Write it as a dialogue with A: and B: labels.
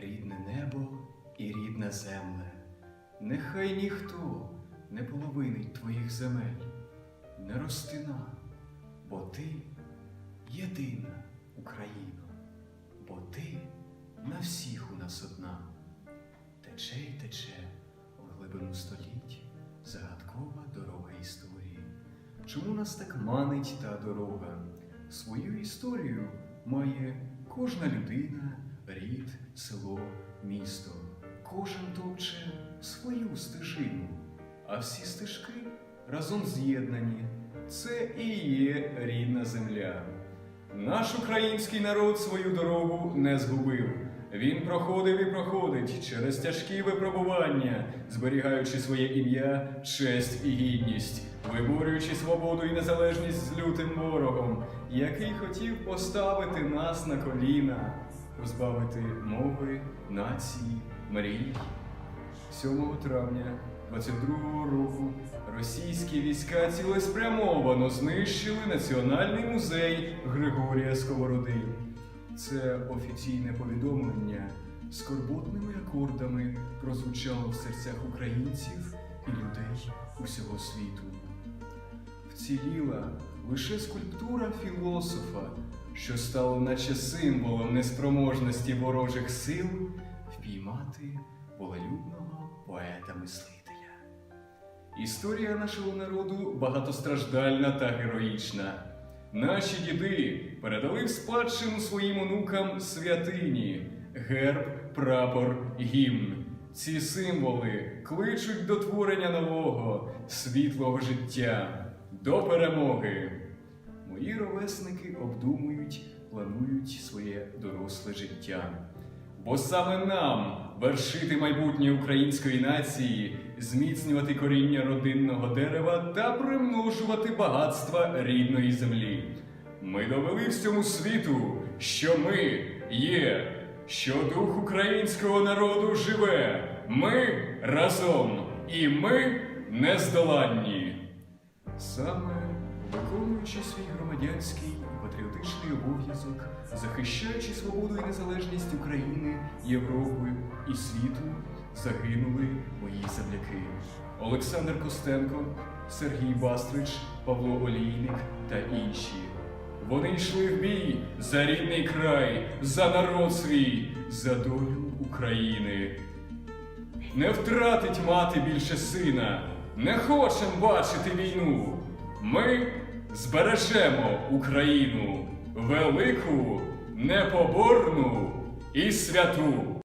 A: рідне небо і рідна земле, нехай ніхто не половинить твоїх земель, не ростина, бо ти єдина Україно, бо ти на всіх у нас одна, тече й тече в глибину століть загадкова дорога історії. Чому нас так манить та дорога? Свою історію має кожна людина, рід, село, місто. Кожен товче свою стежину, а всі стежки разом з'єднані. Це і є рідна земля. Наш український народ свою дорогу не згубив. Він проходив і проходить через тяжкі випробування, зберігаючи своє ім'я, честь і гідність, виборюючи свободу і незалежність з лютим ворогом, який хотів поставити нас на коліна, позбавити мови, нації, мрій. 7 травня 22-го року російські війська цілеспрямовано знищили Національний музей Григорія Сковороди. Це офіційне повідомлення скорботними акордами прозвучало в серцях українців і людей усього світу. Вціліла лише скульптура філософа, що стало наче символом неспроможності ворожих сил впіймати волелюбного поета-мислителя. Історія нашого народу багатостраждальна та героїчна. Наші діди передали в спадщину своїм онукам святині, герб, прапор, гімн. Ці символи кличуть до творення нового, світлого життя, до перемоги. Мої ровесники обдумують, планують своє доросле життя. Бо саме нам вершити майбутнє української нації, зміцнювати коріння родинного дерева та примножувати багатства рідної землі. Ми довели всьому світу, що ми є, що дух українського народу живе. Ми разом і ми нездоланні. Саме виконуючи свій громадянський і патріотичний обов'язок, захищаючи свободу і незалежність України, Європи і світу, загинули мої земляки Олександр Костенко, Сергій Бастрич, Павло Олійник та інші. Вони йшли в бій за рідний край, за народ свій, за долю України. Не втратить мати більше сина, не хочем бачити війну. Ми збережемо Україну, велику, непоборну і святу.